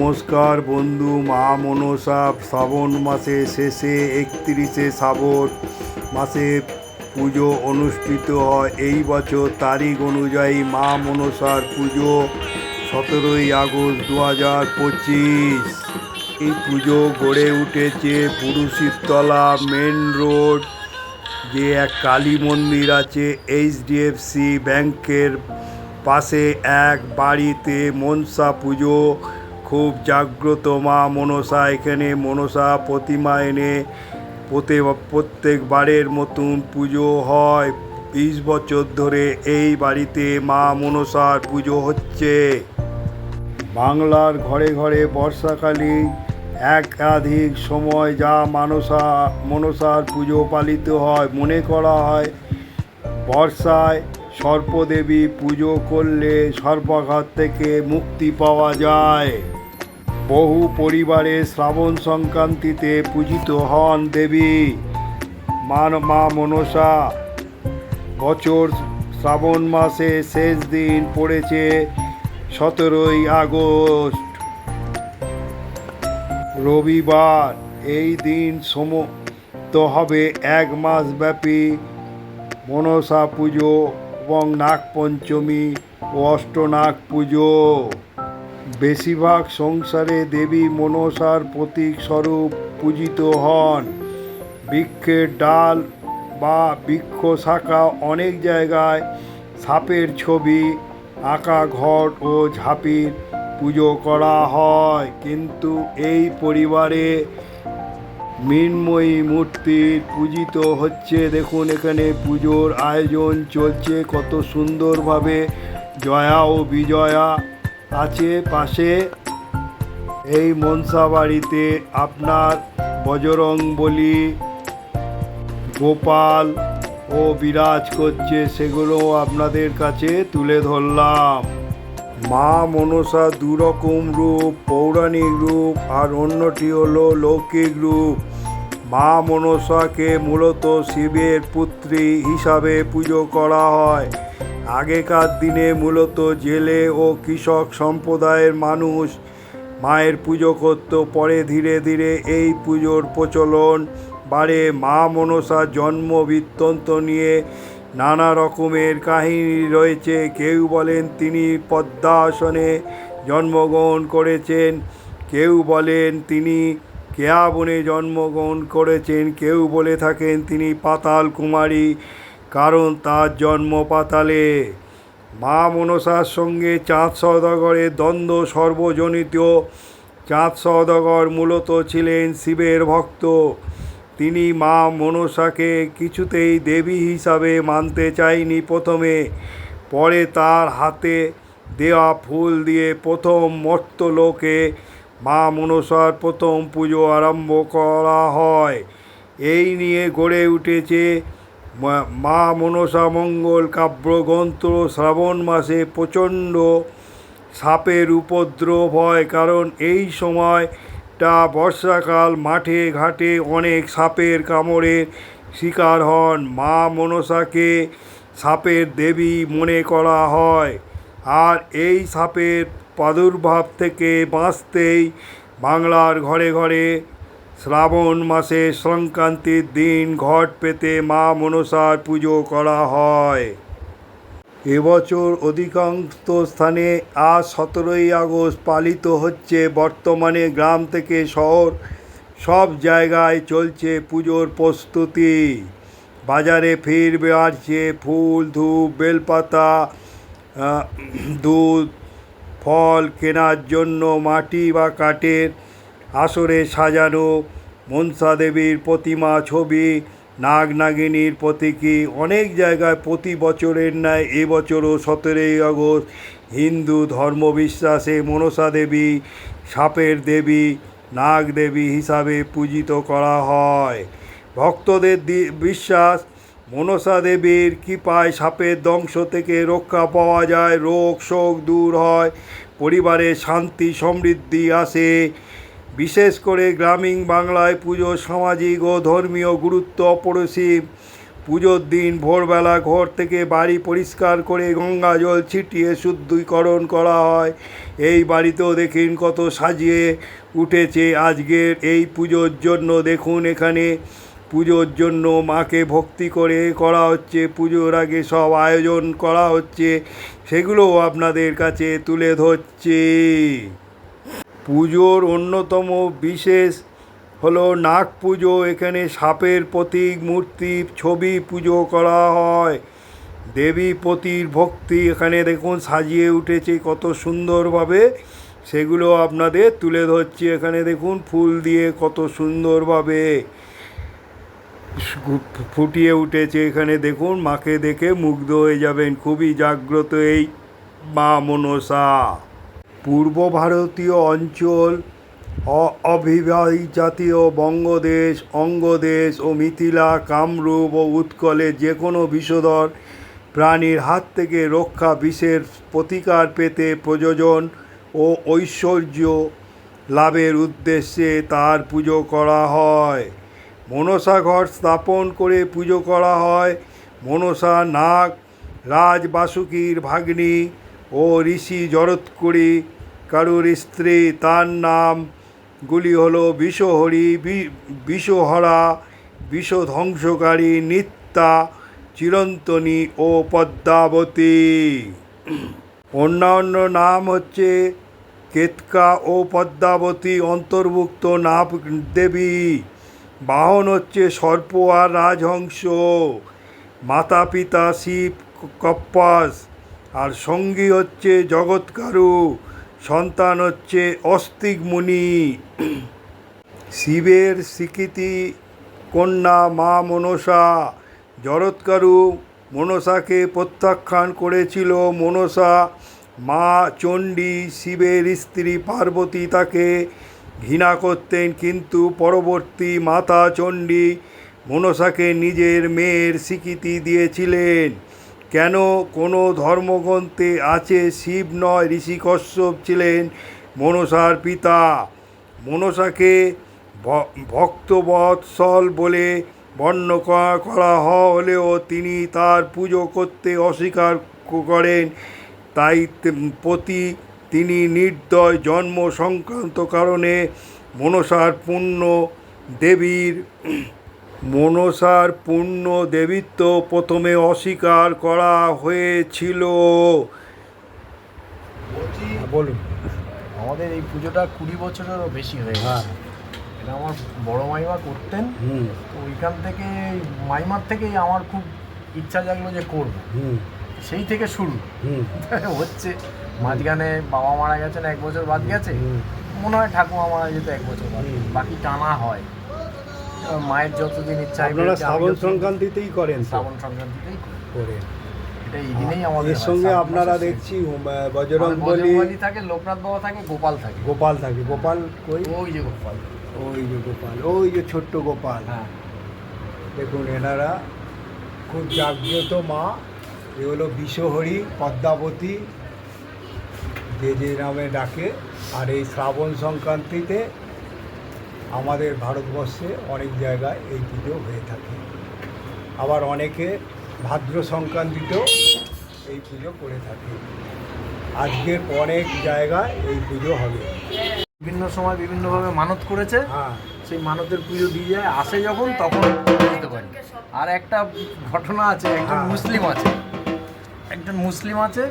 নমস্কার বন্ধু, মা মনসা, শ্রাবণ মাসে শেষে একত্রিশে শ্রাবণ মাসে পুজো অনুষ্ঠিত হয়। এই বছর তারিখ অনুযায়ী মা মনসার পুজো সতেরোই আগস্ট দু হাজার পঁচিশ। এই পুজো গড়ে উঠেছে পুরুষিরতলা মেন রোড, যে এক কালী মন্দির আছে এইচডিএফসি ব্যাংকের পাশে এক বাড়িতে মনসা পুজো খুব জাগ্রত মা মনসা এখানে মনসা প্রতিমা এনে প্রতি প্রত্যেকবারের মতন পুজো হয়। বিশ বছর ধরে এই বাড়িতে মা মনসার পুজো হচ্ছে। বাংলার ঘরে ঘরে বর্ষাকালে একাধিক সময় যা মানসা মনসার পুজো পালিত হয়। মনে করা হয় বর্ষায় সর্পদেবী পুজো করলে সর্পাঘাত থেকে মুক্তি পাওয়া যায়। বহু পরিবারে শ্রাবণ সংক্রান্তিতে পূজিত হন দেবী। মান মা মনসা, বছর শ্রাবণ মাসে শেষ দিন পড়েছে সতেরোই আগস্ট। রবিবার, এই দিন সমত হবে এক মাস ব্যাপী মনসা পুজো এবং নাগপঞ্চমী ও অষ্টনাগ পুজো। বেশিরভাগ সংসারে দেবী মনসার প্রতীক স্বরূপ পূজিত হন। বৃক্ষের ডাল বা বৃক্ষ শাখা অনেক জায়গায় সাপের ছবি, আঁকা ঘট ও ঝাঁপির পুজো করা হয়। কিন্তু এই পরিবারে মৃন্ময়ী মূর্তির পূজিত হচ্ছে। দেখুন এখানে পুজোর আয়োজন চলছে। কত সুন্দরভাবে জয়া ও বিজয়া আছে, পাশে এই মনসা বাড়িতে আপনার বজরং বলি, গোপাল ও বিরাজ করছে, সেগুলো আপনাদের কাছে তুলে ধরলাম। মা মনসা দুরকম রূপ, পৌরাণিক রূপ, আর অন্যটি হলো লৌকিক রূপ। মা মনসাকে মূলত শিবের পুত্রী হিসাবে পুজো করা হয়। আগেকার দিনে মূলত জেলে ও কৃষক সম্প্রদায়ের মানুষ মায়ের পুজো করত। পরে ধীরে ধীরে এই পুজোর প্রচলন বাড়ে। মা মনসা জন্ম বৃত্তন্ত নিয়ে নানা রকমের কাহিনী রয়েছে। কেউ বলেন তিনি পদ্মাসনে জন্মগ্রহণ করেছেন। কেউ বলেন তিনি কেয়া বনে জন্মগ্রহণ করেছেন। কেউ বলে থাকেন তিনি পাতাল কুমারী। কারণ তার জন্ম পাতালে। মা মনসার সঙ্গে চাঁদ সওদাগরের দ্বন্দ্ব সর্বজনিত। চাঁদ সওদাগর মূলত ছিলেন শিবের ভক্ত। তিনি মা মনসাকে কিছুতেই দেবী হিসাবে মানতে চায়নি প্রথমে। পরে তার হাতে দেওয়া ফুল দিয়ে প্রথম মর্তলোকে মা মনসার প্রথম পুজো আরম্ভ করা হয়। এই নিয়ে গড়ে উঠেছে মা- মা মনসা মঙ্গল কাব্যগ্রন্থ শ্রাবণ মাসে প্রচণ্ড সাপের উপদ্রব হয়, কারণ এই সময়টা বর্ষাকাল, মাঠে ঘাটে অনেক সাপের কামড়ের শিকার হন। মা মনসাকে সাপের দেবী মনে করা হয়। আর এই সাপের প্রাদুর্ভাব থেকে বাঁচতেই বাংলার ঘরে ঘরে শ্রাবণ মাসে সংক্রান্তির দিন ঘট পেতে মা মনসার পুজো করা হয়। এবছর অধিকাংশ স্থানে আজ সতেরোই আগস্ট পালিত হচ্ছে। বর্তমানে গ্রাম থেকে শহর সব জায়গায় চলছে পুজোর প্রস্তুতি। বাজারে ফির বাড়ছে। ফুল, ধূপ, বেলপাতা দুধ, ফল কেনার জন্য মাটি বা কাঠের আসরে সাজানো মনসা দেবীর প্রতিমা ছবি, নাগ নাগিনীর প্রতীকী, অনেক জায়গায় প্রতি বছরের ন্যায় এবছরও সতেরোই আগস্ট হিন্দু ধর্মবিশ্বাসে মনসা দেবী, সাপের দেবী, নাগ দেবী হিসাবে পূজিত করা হয়। ভক্তদের বিশ্বাস, মনসা দেবীর কৃপায় সাপের দংশ থেকে রক্ষা পাওয়া যায়, রোগ শোক দূর হয়, পরিবারে শান্তি সমৃদ্ধি আসে। বিশেষ করে গ্রামীণ বাংলায় পুজো সামাজিক ও ধর্মীয় গুরুত্ব অপরিসীম। পুজোর দিন ভোরবেলা ঘর থেকে বাড়ি পরিষ্কার করে গঙ্গা জল ছিটিয়ে শুদ্ধিকরণ করা হয়। এই বাড়িতেও দেখুন কত সাজিয়ে উঠেছে আজকের এই পুজোর জন্য। দেখুন এখানে পুজোর জন্য মাকে ভক্তি করে করা হচ্ছে, পুজোর আগে সব আয়োজন করা হচ্ছে। সেগুলোও আপনাদের কাছে তুলে ধরছি। পুজোর অন্যতম বিশেষ হলো নাগ পুজো। এখানে সাপের প্রতীক মূর্তি ছবি পুজো করা হয়। দেবী পতির ভক্তি এখানে দেখুন সাজিয়ে উঠেছে কত সুন্দরভাবে। সেগুলো আপনাদের তুলে ধরছি। এখানে দেখুন ফুল দিয়ে কত সুন্দরভাবে ফুটিয়ে উঠেছে। এখানে দেখুন মাকে দেখে মুগ্ধ হয়ে যাবেন। খুবই জাগ্রত এই মা মনসা। পূর্ব ভারতীয় অঞ্চল অবিবাহী জাতীয় বঙ্গদেশ, অঙ্গদেশ ও মিথিলা, কামরূপ ও উৎকলের যে কোনো বিষধর প্রাণীর হাত থেকে রক্ষা বিষের প্রতিকার পেতে প্রযোজন ও ঐশ্বর্য লাভের উদ্দেশ্যে তার পুজো করা হয়। মনসা ঘর স্থাপন করে পুজো করা হয়। মনসা নাগ, রাজ বাসুকীর ভাগ্নি ও ঋষি জরৎকুড়ি, কারুর স্ত্রী তার নামগুলি হলো বিষহরি বিষহরা, বিষধ্বংসকারী নিত্যা, চিরন্তনী ও পদ্মাবতী। অন্যান্য নাম হচ্ছে কেতকা ও পদ্মাবতী, অন্তর্ভুক্ত নাভ দেবী। বাহন হচ্ছে সর্প আর রাজহংস। মাতা পিতা শিব কপ্পাস আর সঙ্গী হচ্ছে জগৎকারু সন্তান হচ্ছে অস্তিক মুনি। শিবের স্বীকৃতি, কন্যা মা মনসা জরৎকারু মনসাকে প্রত্যাখ্যান করেছিল মনসা। মা চণ্ডী শিবের স্ত্রী পার্বতী তাকে ঘৃণা করতেন, কিন্তু পরবর্তী মাতা চণ্ডী মনসাকে নিজের মেয়ের স্বীকৃতি দিয়েছিলেন। কেন কোনো ধর্মগ্রন্থে আছে শিব নয়, ঋষি কশ্যপ ছিলেন মনসার পিতা? মনসাকে ভক্তবৎসল বলে বর্ণ করা হলেও তিনি তার পুজো করতে অস্বীকার করেন। তাই প্রতি তিনি নির্দয় জন্ম সংক্রান্ত কারণে মনসার পুণ্য দেবীর মনসার পূর্ণ দেবীত্ব প্রথমে অস্বীকার করা হয়েছিল। বলুন। আমাদের এই পুজোটা কুড়ি বছরেরও বেশি হয়ে হ্যাঁ। গেছে এটা আমার বড় মাইমা করতেন। হুম। তো ওইখান থেকে মাইমার থেকেই আমার খুব ইচ্ছা জাগলো যে করব। হুম। সেই থেকে শুরু। হুম। হচ্ছে মাঝখানে বাবা মারা গেছেন এক বছর বাদ গেছে। হুম। মনে হয় ঠাকুমা মারা যেত এক বছর বাদ। বাকি টানা হয়। মায়ের যতদিন ইচ্ছা আপনারা শ্রাবণ সংক্রান্তিতেই করেন শ্রাবণ সংক্রান্তিতেই করেন এটা এই আমাদের এর সঙ্গে আপনারা দেখছি। বজরং বলি থাকে লোকনাথ বাবা থাকে গোপাল থাকে। গোপাল থাকে। গোপাল কই? ওই যে গোপাল। ওই যে গোপাল ওই যে ছোট্ট গোপাল। হ্যাঁ। দেখুন এনারা খুব জাগ্রত মা। এ হলো বিশ্বহরি পদ্মাবতী। যে যে নামে ডাকে। আর এই শ্রাবণ সংক্রান্তিতে আমাদের ভারতবর্ষে অনেক জায়গায় এই পুজো হয়ে থাকে। আবার অনেকে ভাদ্র সংক্রান্তিতেও এই পুজো করে থাকে। আজকের অনেক জায়গায় এই পুজো হবে। বিভিন্ন সময় বিভিন্নভাবে মানত করেছে। হ্যাঁ। সেই মানতের পুজো দিয়ে যায় আসে যখন তখন বুঝতে পারি। আর একটা ঘটনা আছে একজন হ্যাঁ। মুসলিম আছে। একজন মুসলিম আছে।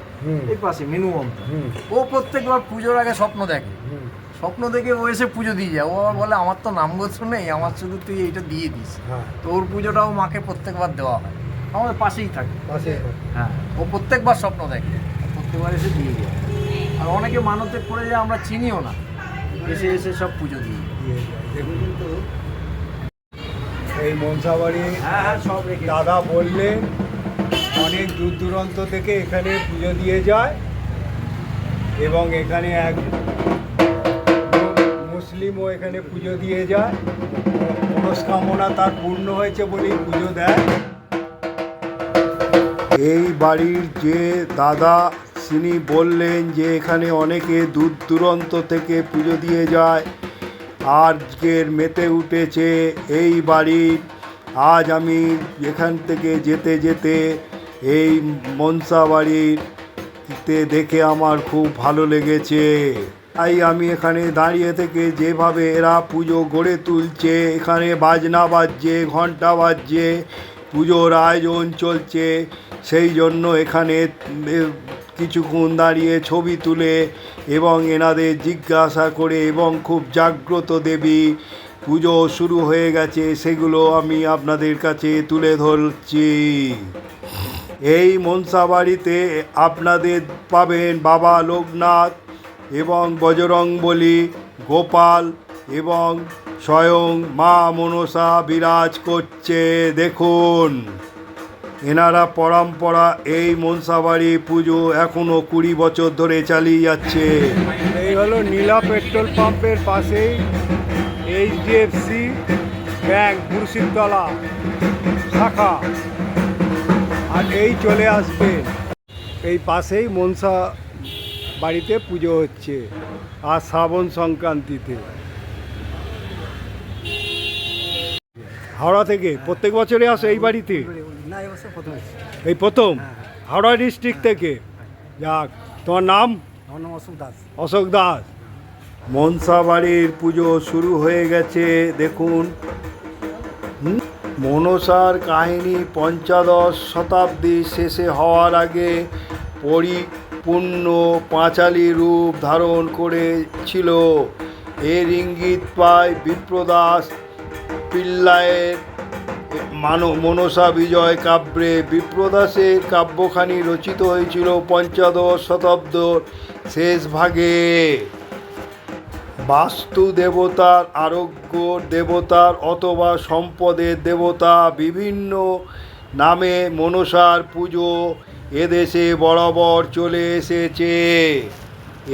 এই পাশে মিনুমন্ত ও প্রত্যেকবার পুজোর আগে স্বপ্ন দেখে। স্বপ্ন দেখে ও এসে পুজো দিয়ে যায়। ও আবার বলে আমার তো নাম নামগোত্র নেই আমার শুধু তুই এইটা দিয়ে দিস। হ্যাঁ। তো ওর পুজোটাও মাকে প্রত্যেকবার দেওয়া হয়। আমাদের পাশেই থাকে। পাশে হ্যাঁ ও প্রত্যেকবার স্বপ্ন দেখে। প্রত্যেকবার এসে দিয়ে যায়। আর অনেকে মানতে করে যায় আমরা চিনিও না। এসে এসে সব পুজো দিয়ে দিয়ে যায়। দেখুন কিন্তু এই মনসাবাড়ি হ্যাঁ হ্যাঁ দাদা বললে অনেক দূর দূরান্ত থেকে এখানে পুজো দিয়ে যায়। এবং এখানে এক মুসলিমও এখানে পুজো দিয়ে যায়। মনস্কামনা তার পূর্ণ হয়েছে বলেই পুজো দেয়। এই বাড়ির যে দাদা, তিনি বললেন যে এখানে অনেকে দূর দূরান্ত থেকে পুজো দিয়ে যায়। আজকের মেতে উঠেছে এই বাড়ির আজ আমি এখান থেকে যেতে যেতে এই মনসা বাড়িতে দেখে আমার খুব ভালো লেগেছে। তাই আমি এখানে দাঁড়িয়ে থেকে যেভাবে এরা পুজো গড়ে তুলছে, এখানে বাজনা বাজছে ঘণ্টা বাজছে, পুজোর আয়োজন চলছে, সেই জন্য এখানে কিছুক্ষণ দাঁড়িয়ে ছবি তুলে এবং এনাদের জিজ্ঞাসা করে এবং খুব জাগ্রত দেবী, পুজো শুরু হয়ে গেছে, সেগুলো আমি আপনাদের কাছে তুলে ধরছি। এই মনসা বাড়িতে আপনাদের পাবেন বাবা লোকনাথ এবং বজরংবলী গোপাল এবং স্বয়ং মা মনসা বিরাজ করছে। দেখুন, এনারা পরম্পরা, এই মনসাবাড়ি পুজো এখনও কুড়ি বছর ধরে চালিয়ে যাচ্ছে। এই হলো নীলা পেট্রোল পাম্পের পাশেই এইচডিএফসি ব্যাংক, মুর্শিদতলা শাখা। আর এই চলে আসবে। এই পাশেই মনসা বাড়িতে পুজো হচ্ছে আর শ্রাবণ সংক্রান্তিতে। হাওড়া থেকে প্রত্যেক বছরে আসে এই বাড়িতে? এবছর প্রথম এই প্রথম? হাওড়া ডিস্ট্রিক্ট থেকে? যাক তোমার নাম? অশোক দাস। অশোক দাস। মনসা বাড়ির পুজো শুরু হয়ে গেছে দেখুন। মনসার কাহিনী পঞ্চদশ শতাব্দী শেষে হওয়ার আগে পরিপূর্ণ পাঁচালী রূপ ধারণ করেছিল। এর ইঙ্গিত পায় বিপ্রদাস পিল্লায়ের মানো, মনসা বিজয় কাব্যে। বিপ্রদাসের কাব্যখানি রচিত হয়েছিল পঞ্চদশ শতাব্দর শেষ ভাগে। বাস্তু দেবতার আরোগ্য দেবতার অথবা সম্পদের দেবতা বিভিন্ন নামে মনসার পুজো এদেশে বরাবর চলে এসেছে।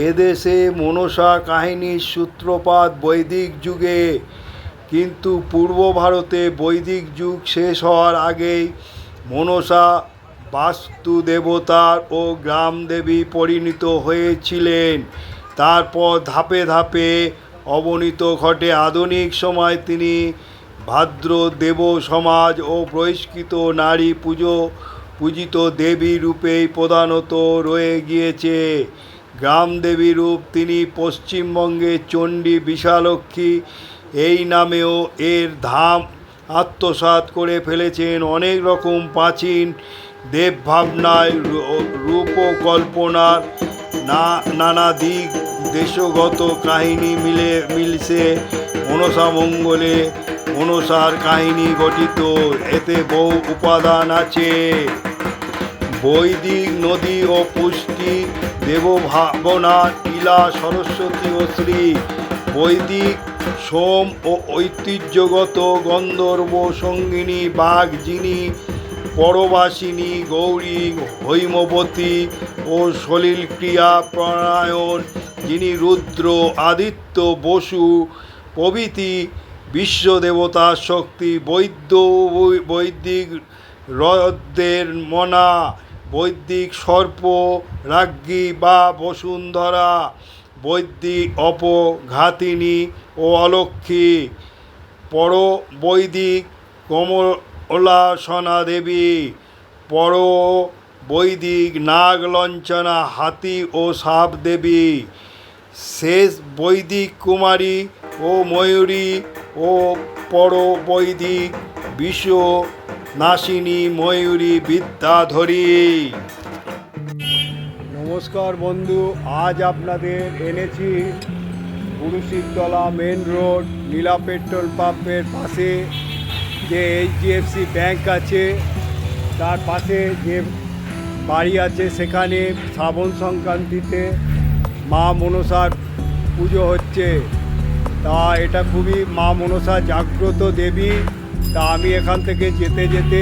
এদেশে মনসা কাহিনীর সূত্রপাত বৈদিক যুগে, কিন্তু পূর্ব ভারতে বৈদিক যুগ শেষ হওয়ার আগেই মনসা বাস্তু দেবতার ও গ্রাম দেবী পরিণত হয়েছিলেন। তারপর ধাপে ধাপে অবনীত ঘটে। আধুনিক সময় তিনি ভাদ্র দেব সমাজ ও বহিষ্কৃত নারী পুজো পূজিত দেবী রূপেই প্রধানত রয়ে গিয়েছে। গ্রাম দেবী রূপ তিনি পশ্চিমবঙ্গে চণ্ডী বিশালক্ষী। এই নামেও এর ধাম আত্মসাৎ করে ফেলেছেন অনেক রকম প্রাচীন দেবভাবনায় রূপকল্পনার না, নানা দিক দেশগত কাহিনী মিলে, মিলছে। মনসা মঙ্গলে মনসার কাহিনী গঠিত। এতে বহু উপাদান আছে। বৈদিক নদী ও পুষ্টি, দেবভাবনা ইলা সরস্বতী ও শ্রী। বৈদিক সোম ও ঐতিহ্যগত গন্ধর্ব সঙ্গিনী বাঘ যিনি পরবাসিনী, গৌরী, হৈমবতী ও সলিল ক্রিয়া প্রাণায়ণ যিনি রুদ্র, আদিত্য, বসু, প্রভৃতি বিশ্বদেবতার শক্তি, বৈদ্য বৈদিক হ্রদের মনা বৈদিক সর্প রাজ্ঞী বা বসুন্ধরা, বৈদিক অপঘাতিনী ও অলক্ষী পর বৈদিক কমলাসনা দেবী পর বৈদিক নাগলঞ্চনা হাতি ও সাপ দেবী, শেষ বৈদিক কুমারী ও ময়ূরী ও পর বৈদিক বিশ্ব নাসিনী, ময়ূরী, বিদ্যাধরী। নমস্কার বন্ধু, আজ আপনাদের এনেছি Purushiktala main road, Nila petrol পাম্পের পাশে যে এইচডিএফসি ব্যাংক আছে, তার পাশে যে বাড়ি আছে সেখানে শ্রাবণ সংক্রান্তিতে মা মনসার পুজো হচ্ছে। তা এটা খুবই মা মনসা জাগ্রত দেবী। তা আমি এখান থেকে যেতে যেতে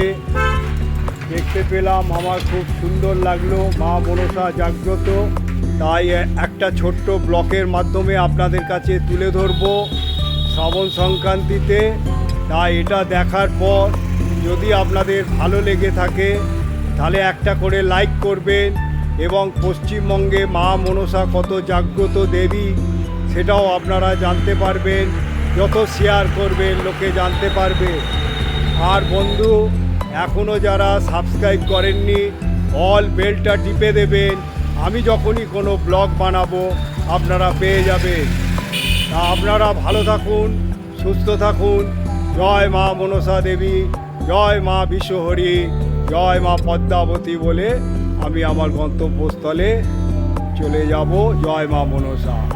দেখতে পেলাম, আমার খুব সুন্দর লাগল। মা মনসা জাগ্রত। তাই একটা ছোট্ট ব্লকের মাধ্যমে আপনাদের কাছে তুলে ধরবো শ্রাবণ সংক্রান্তিতে। তাই এটা দেখার পর যদি আপনাদের ভালো লেগে থাকে, তাহলে একটা করে লাইক করবেন এবং পশ্চিমবঙ্গে মা মনসা কত জাগ্রত দেবী, সেটাও আপনারা জানতে পারবেন। যত শেয়ার করবেন লোকে জানতে পারবে। আর বন্ধু এখনও যারা সাবস্ক্রাইব করেননি অল বেলটা টিপে দেবেন। আমি যখনই কোনো ব্লগ বানাবো, আপনারা পেয়ে যাবেন। তা আপনারা ভালো থাকুন, সুস্থ থাকুন। জয় মা মনসা দেবী, জয় মা বিশ্বহরি, জয় মা পদ্মাবতী বলে আমি আমার গন্তব্যস্থলে চলে যাব। জয় মা মনসা।